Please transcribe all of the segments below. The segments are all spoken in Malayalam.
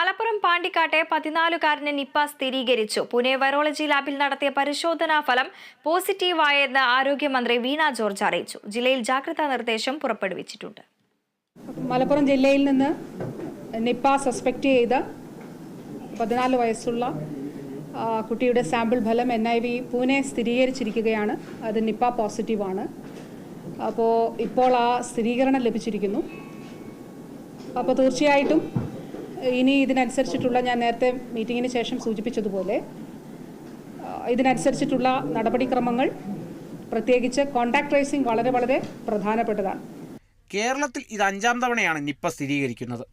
മലപ്പുറം പാണ്ടിക്കാട്ടെ പതിനാലുകാരന് നിപ്പ സ്ഥിരീകരിച്ചു. പുനെ വൈറോളജി ലാബിൽ നടത്തിയ പരിശോധനാ ഫലം പോസിറ്റീവായെന്ന് ആരോഗ്യമന്ത്രി വീണ ജോർജ് അറിയിച്ചു. ജില്ലയിൽ ജാഗ്രതാ നിർദ്ദേശം പുറപ്പെടുവിച്ചിട്ടുണ്ട്. മലപ്പുറം ജില്ലയിൽ നിന്ന് നിപ്പ സസ്പെക്ട് ചെയ്ത പതിനാല് വയസ്സുള്ള കുട്ടിയുടെ സാമ്പിൾ ഫലം എൻ ഐ വി പൂനെ സ്ഥിരീകരിച്ചിരിക്കുകയാണ്. അത് നിപ്പ പോസിറ്റീവാണ്. അപ്പോൾ ഇപ്പോൾ ആ സ്ഥിരീകരണം ലഭിച്ചിരിക്കുന്നു. അപ്പോൾ തീർച്ചയായിട്ടും ഇനി ഇതിനനുസരിച്ചിട്ടുള്ള ഞാൻ നേരത്തെ മീറ്റിങ്ങിന് ശേഷം സൂചിപ്പിച്ചതുപോലെ ഇതിനനുസരിച്ചിട്ടുള്ള നടപടിക്രമങ്ങൾ പ്രത്യേകിച്ച് കോണ്ടാക്ട് ട്രേസിംഗ് വളരെ വളരെ പ്രധാനപ്പെട്ടതാണ്. കേരളത്തിൽ ഇത് അഞ്ചാം തവണയാണ് നിപ്പ സ്ഥിരീകരിക്കുന്നത്.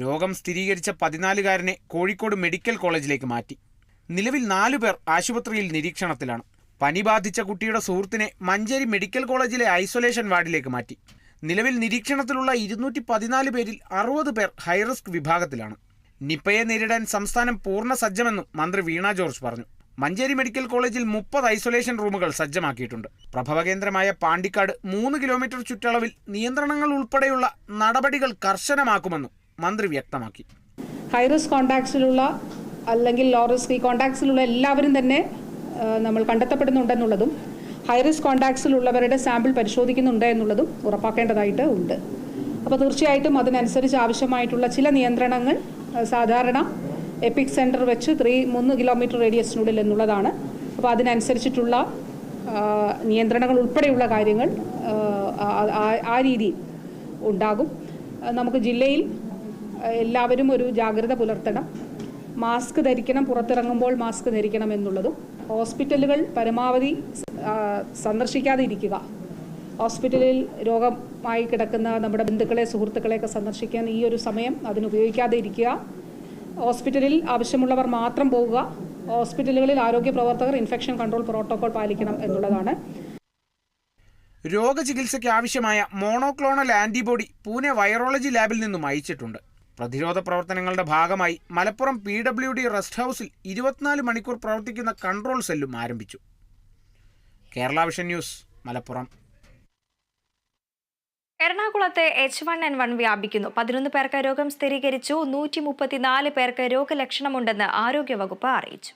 രോഗം സ്ഥിരീകരിച്ച പതിനാലുകാരനെ കോഴിക്കോട് മെഡിക്കൽ കോളേജിലേക്ക് മാറ്റി. നിലവിൽ നാലു പേർ ആശുപത്രിയിൽ നിരീക്ഷണത്തിലാണ്. പനി ബാധിച്ച കുട്ടിയുടെ സുഹൃത്തിനെ മഞ്ചേരി മെഡിക്കൽ കോളേജിലെ ഐസൊലേഷൻ വാർഡിലേക്ക് മാറ്റി. നിലവിൽ നിരീക്ഷണത്തിലുള്ള ഇരുന്നൂറ്റി പതിനാല് പേരിൽ അറുപത് പേർ ഹൈറിസ്ക് വിഭാഗത്തിലാണ്. നിപ്പയെ നേരിടാൻ സംസ്ഥാനം പൂർണ സജ്ജമെന്നും മന്ത്രി വീണ ജോർജ് പറഞ്ഞു. മഞ്ചേരി മെഡിക്കൽ കോളേജിൽ മുപ്പത് ഐസൊലേഷൻ റൂമുകൾ സജ്ജമാക്കിയിട്ടുണ്ട്. പ്രഭവകേന്ദ്രമായ പാണ്ടിക്കാട് മൂന്ന് കിലോമീറ്റർ ചുറ്റളവിൽ നിയന്ത്രണങ്ങൾ ഉൾപ്പെടെയുള്ള നടപടികൾ കർശനമാക്കുമെന്നും മന്ത്രി വ്യക്തമാക്കി. ഹൈറിസ്ക് കോണ്ടാക്ട്സിലുള്ള അല്ലെങ്കിൽ ലോ റിസ്ക് കോണ്ടാക്ട്സിലുള്ള എല്ലാവരും തന്നെ നമ്മൾ കണ്ടെത്തപ്പെടുന്നുണ്ടെന്നുള്ളതും ഹൈറിസ്ക് കോണ്ടാക്ട്സിലുള്ളവരുടെ സാമ്പിൾ പരിശോധിക്കുന്നുണ്ട് എന്നുള്ളതും ഉറപ്പാക്കേണ്ടതായിട്ട് ഉണ്ട്. അപ്പോൾ തീർച്ചയായിട്ടും അതിനനുസരിച്ച് ആവശ്യമായിട്ടുള്ള ചില നിയന്ത്രണങ്ങൾ സാധാരണ എപ്പിക് സെന്റർ വെച്ച് ത്രീ മൂന്ന് കിലോമീറ്റർ റേഡിയസിനുള്ളിൽ എന്നുള്ളതാണ്. അപ്പോൾ അതിനനുസരിച്ചിട്ടുള്ള നിയന്ത്രണങ്ങൾ ഉൾപ്പെടെയുള്ള കാര്യങ്ങൾ ആ, രീതിയിൽ ഉണ്ടാകും. നമുക്ക് ജില്ലയിൽ എല്ലാവരും ഒരു ജാഗ്രത പുലർത്തണം. മാസ്ക് ധരിക്കണം പുറത്തിറങ്ങുമ്പോൾ മാസ്ക് ധരിക്കണം എന്നുള്ളതും. ഹോസ്പിറ്റലുകൾ പരമാവധി ആ, സന്ദർശിക്കാതെ ഇരിക്കുക ഹോസ്പിറ്റലിൽ രോഗമായി കിടക്കുന്ന നമ്മുടെ ബന്ധുക്കളെ സുഹൃത്തുക്കളെയൊക്കെ സന്ദർശിക്കാൻ ഈ ഒരു സമയം അതിന് ഉപയോഗിക്കാതെ ഇരിക്കുക ഹോസ്പിറ്റലിൽ ആവശ്യമുള്ളവർ മാത്രം പോവുക. ഹോസ്പിറ്റലുകളിൽ ആരോഗ്യ പ്രവർത്തകർ ഇൻഫെക്ഷൻ കൺട്രോൾ പ്രോട്ടോകോൾ പാലിക്കണം എന്നുള്ളതാണ്. രോഗചികിത്സയ്ക്ക് ആവശ്യമായ മോണോക്ലോണൽ ആന്റിബോഡി പൂനെ വൈറോളജി ലാബിൽ നിന്നും അയച്ചിട്ടുണ്ട്. പ്രതിരോധ പ്രവർത്തനങ്ങളുടെ ഭാഗമായി Malappuram P W D rest ഹൗസിൽ ഇരുപത്തിനാല് മണിക്കൂർ പ്രവർത്തിക്കുന്ന കൺട്രോൾ സെല്ലും ആരംഭിച്ചു. Kerala vision news Malappuram. എറണാകുളത്ത് എച്ച് വൺ എൻ വൺ വ്യാപിക്കുന്നു. പതിനൊന്ന് പേർക്ക് രോഗം സ്ഥിരീകരിച്ചു. നൂറ്റി മുപ്പത്തിനാല് പേർക്ക് രോഗലക്ഷണമുണ്ടെന്ന് ആരോഗ്യവകുപ്പ് അറിയിച്ചു.